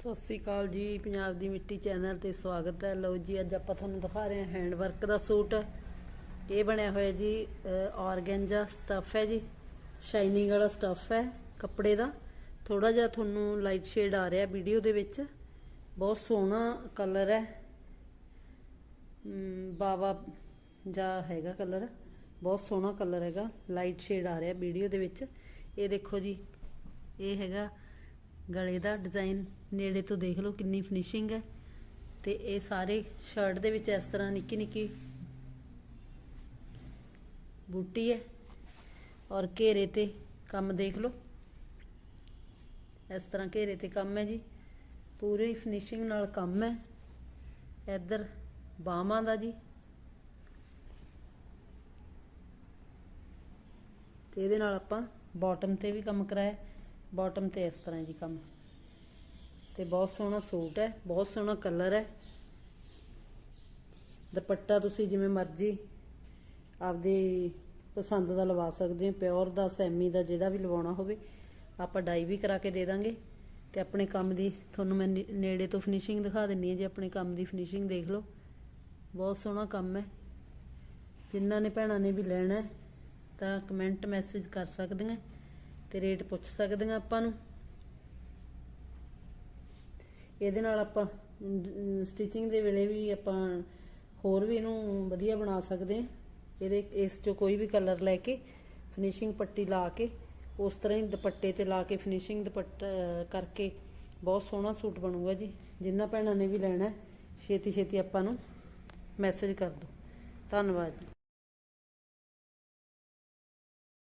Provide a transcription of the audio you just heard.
ਸਤਿ ਸ੍ਰੀ ਅਕਾਲ ਜੀ, ਪੰਜਾਬ ਦੀ ਮਿੱਟੀ ਚੈਨਲ ਤੇ ਸਵਾਗਤ ਹੈ। ਲਓ ਜੀ, ਅੱਜ ਆਪਾਂ ਤੁਹਾਨੂੰ ਦਿਖਾ ਰਹੇ ਹਾਂ ਹੈਂਡ ਵਰਕ ਦਾ ਸੂਟ। ਇਹ ਬਣਿਆ ਹੋਇਆ ਜੀ ਆਰਗੈਂਜਾ ਸਟੱਫ ਹੈ ਜੀ। ਸ਼ਾਈਨਿੰਗ ਵਾਲਾ ਸਟੱਫ ਹੈ ਕੱਪੜੇ ਦਾ। ਥੋੜਾ ਜਿਹਾ ਤੁਹਾਨੂੰ ਲਾਈਟ ਸ਼ੇਡ ਆ ਰਿਹਾ ਵੀਡੀਓ ਦੇ ਵਿੱਚ। ਬਹੁਤ ਸੋਹਣਾ ਕਲਰ ਹੈ। ਬਾਵਾ ਜਾ ਹੈਗਾ ਕਲਰ ਬਹੁਤ ਸੋਹਣਾ ਕਲਰ ਹੈਗਾ। ਲਾਈਟ ਸ਼ੇਡ ਆ ਰਿਹਾ ਵੀਡੀਓ ਦੇ ਵਿੱਚ। ਇਹ ਦੇਖੋ ਜੀ, ਇਹ ਹੈਗਾ ਗਲੇ ਦਾ ਡਿਜ਼ਾਈਨ ਨੇੜੇ ਤੋਂ ਦੇਖ ਲਓ ਕਿੰਨੀ ਫਿਨਿਸ਼ਿੰਗ ਹੈ। ਤੇ ਇਹ ਸਾਰੇ ਸ਼ਰਟ ਦੇ ਵਿੱਚ ਇਸ ਤਰ੍ਹਾਂ ਨਿੱਕੀ ਨਿੱਕੀ ਬੂਟੀ ਹੈ। ਔਰ ਘੇਰੇ ਤੇ ਕੰਮ ਦੇਖ ਲਓ। ਇਸ ਤਰ੍ਹਾਂ ਘੇਰੇ ਤੇ ਕੰਮ ਹੈ ਜੀ। ਪੂਰੀ ਫਿਨਿਸ਼ਿੰਗ ਨਾਲ ਕੰਮ ਹੈ। ਇੱਧਰ ਬਾਹਾਂ ਦਾ ਜੀ। ਤੇ ਇਹਦੇ ਨਾਲ ਆਪਾਂ ਬਾਟਮ ਤੇ ਵੀ ਕੰਮ ਕਰਾਇਆ। ਬਾਟਮ ਤੇ ਇਸ ਤਰ੍ਹਾਂ ਜੀ ਕੰਮ। ਤੇ ਬਹੁਤ ਸੋਹਣਾ ਸੂਟ ਹੈ, ਬਹੁਤ ਸੋਹਣਾ ਕਲਰ ਹੈ। ਦੁਪੱਟਾ ਤੁਸੀਂ ਜਿਵੇਂ ਮਰਜ਼ੀ ਆਪਦੀ ਪਸੰਦ ਦਾ ਲਵਾ ਸਕਦੇ ਹੋ ਪਿਓਰ ਦਾ, ਸੈਮੀ ਦਾ, ਜਿਹੜਾ ਵੀ ਲਵਾਉਣਾ ਹੋਵੇ, ਆਪਾਂ ਡਾਈ ਵੀ ਕਰਾ ਕੇ ਦੇ ਦਾਂਗੇ। ਤੇ ਆਪਣੇ ਕੰਮ ਦੀ, ਤੁਹਾਨੂੰ ਮੈਂ ਨੇੜੇ ਤੋਂ ਫਿਨਿਸ਼ਿੰਗ ਦਿਖਾ ਦਿੰਨੀ ਹਾਂ ਜੀ, ਆਪਣੇ ਕੰਮ ਦੀ ਫਿਨਿਸ਼ਿੰਗ ਦੇਖ ਲਓ। ਬਹੁਤ ਸੋਹਣਾ ਕੰਮ ਹੈ। ਜਿਨ੍ਹਾਂ ਨੇ ਭੈਣਾਂ ਨੇ ਵੀ ਲੈਣਾ ਤਾਂ ਕਮੈਂਟ ਮੈਸੇਜ ਕਰ ਸਕਦੀਆਂ ਤੇ ਰੇਟ ਪੁੱਛ ਸਕਦੇ ਸਕਦੀਆਂ ਆਪਾਂ ਨੂੰ। ਇਹਦੇ ਨਾਲ ਆਪਾਂ ਸਟਿਚਿੰਗ ਦੇ ਵੇਲੇ ਵੀ ਆਪਾਂ ਹੋਰ ਵੀ ਇਹਨੂੰ ਵਧੀਆ ਬਣਾ ਸਕਦੇ ਹਾਂ। ਇਹਦੇ, ਇਸ ਚੋਂ ਕੋਈ ਵੀ ਕਲਰ ਲੈ ਕੇ ਫਿਨਿਸ਼ਿੰਗ ਪੱਟੀ ਲਾ ਕੇ, ਉਸ ਤਰ੍ਹਾਂ ਹੀ ਦੁਪੱਟੇ ਤੇ ਲਾ ਕੇ ਫਿਨਿਸ਼ਿੰਗ ਦੁਪੱਟਾ ਕਰਕੇ ਬਹੁਤ ਸੋਹਣਾ ਸੂਟ ਬਣੂਗਾ ਜੀ। ਜਿੰਨਾ ਭੈਣਾਂ ਨੇ ਵੀ ਲੈਣਾ ਛੇਤੀ ਛੇਤੀ ਆਪਾਂ ਨੂੰ ਮੈਸੇਜ ਕਰ ਦਿਓ। ਧੰਨਵਾਦ ਜੀ।